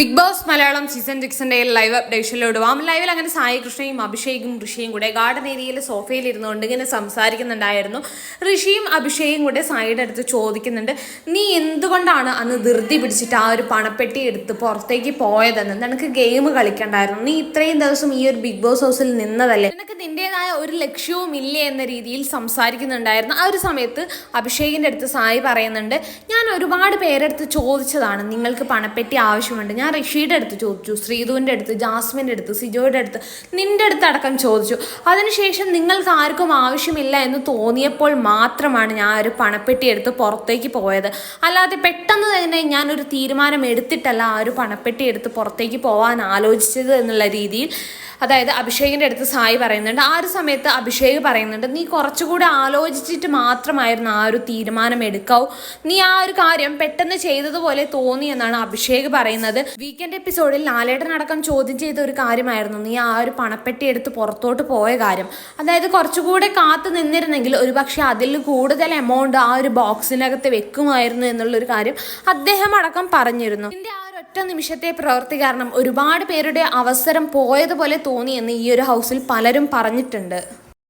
Big Boss Malayalam season സിക്സിന്റെ live അപ്ഡേഷനിലോട് പോവാം ലൈവിൽ അങ്ങനെ സായി കൃഷ്ണയും അഭിഷേകും ഋഷിയും കൂടെ ഗാർഡൻ ഏരിയയിൽ സോഫയിൽ ഇരുന്നുകൊണ്ട് ഇങ്ങനെ സംസാരിക്കുന്നുണ്ടായിരുന്നു. ഋഷിയും അഭിഷേകും കൂടെ സായിയുടെ അടുത്ത് ചോദിക്കുന്നുണ്ട് നീ എന്തുകൊണ്ടാണ് അന്ന് ധൃതി പിടിച്ചിട്ട് ആ ഒരു പണപ്പെട്ടി എടുത്ത് പുറത്തേക്ക് പോയതെന്ന്? നിനക്ക് ഗെയിം കളിക്കണ്ടായിരുന്നു. നീ ഇത്രയും ദിവസം ഈ ഒരു ബിഗ് ബോസ് ഹൗസിൽ നിന്നതല്ലേ? നിനക്ക് നിന്റേതായ ഒരു ലക്ഷ്യവും ഇല്ലേ എന്ന രീതിയിൽ സംസാരിക്കുന്നുണ്ടായിരുന്നു. ആ ഒരു സമയത്ത് അഭിഷേകിന്റെ അടുത്ത് സായി പറയുന്നുണ്ട് ഞാൻ ഒരുപാട് പേരെടുത്ത് ചോദിച്ചതാണ് നിങ്ങൾക്ക് പണപ്പെട്ടി ആവശ്യമുണ്ട്. ഞാൻ ഋഷിയുടെ അടുത്ത് ചോദിച്ചു ശ്രീധുവിന്റെ അടുത്ത് ജാസ്മിന്റെ അടുത്ത് സിജോയുടെ അടുത്ത്. നിന്റെ അടുത്ത് അടക്കം ചോദിച്ചു. അതിനുശേഷം നിങ്ങൾക്ക് ആർക്കും ആവശ്യമില്ല എന്ന് തോന്നിയപ്പോൾ മാത്രമാണ് ഞാൻ ഒരു പണപ്പെട്ടി എടുത്ത് പുറത്തേക്ക് പോയത്. അല്ലാതെ പെട്ടെന്ന് തന്നെ ഞാനൊരു തീരുമാനം എടുത്തിട്ടല്ല ആ ഒരു പണപ്പെട്ടി എടുത്ത് പുറത്തേക്ക് പോകാൻ ആലോചിച്ചത് എന്നുള്ള രീതിയിൽ അതായത് അഭിഷേകിന്റെ അടുത്ത് സായി പറയുന്നുണ്ട് ആ ഒരു സമയത്ത് അഭിഷേക് പറയുന്നുണ്ട് നീ കുറച്ചുകൂടി ആലോചിച്ചിട്ട് മാത്രമായിരുന്നു ആ ഒരു തീരുമാനം എടുക്കാവൂ. നീ ആ ഒരു കാര്യം പെട്ടെന്ന് ചെയ്തതുപോലെ തോന്നി എന്നാണ് അഭിഷേക് പറയുന്നത്. വീക്കെൻഡ് എപ്പിസോഡിൽ ലാലേട്ടൻ അടക്കം ചോദ്യം ചെയ്ത ഒരു കാര്യമായിരുന്നു നീ ആ ഒരു പണപ്പെട്ടി എടുത്ത് പുറത്തോട്ട് പോയ കാര്യം. അതായത് കുറച്ചുകൂടെ കാത്തു നിന്നിരുന്നെങ്കിൽ ഒരുപക്ഷെ അതിൽ കൂടുതൽ എമൗണ്ട് ആ ഒരു ബോക്സിനകത്ത് വെക്കുമായിരുന്നു എന്നുള്ളൊരു കാര്യം അദ്ദേഹം അടക്കം പറഞ്ഞിരുന്നു. ഇതിന്റെ ആ ഒരു ഒറ്റ നിമിഷത്തെ പ്രവൃത്തി കാരണം ഒരുപാട് പേരുടെ അവസരം പോയതുപോലെ തോന്നിയെന്ന് ഈ ഒരു ഹൗസിൽ പലരും പറഞ്ഞിട്ടുണ്ട്.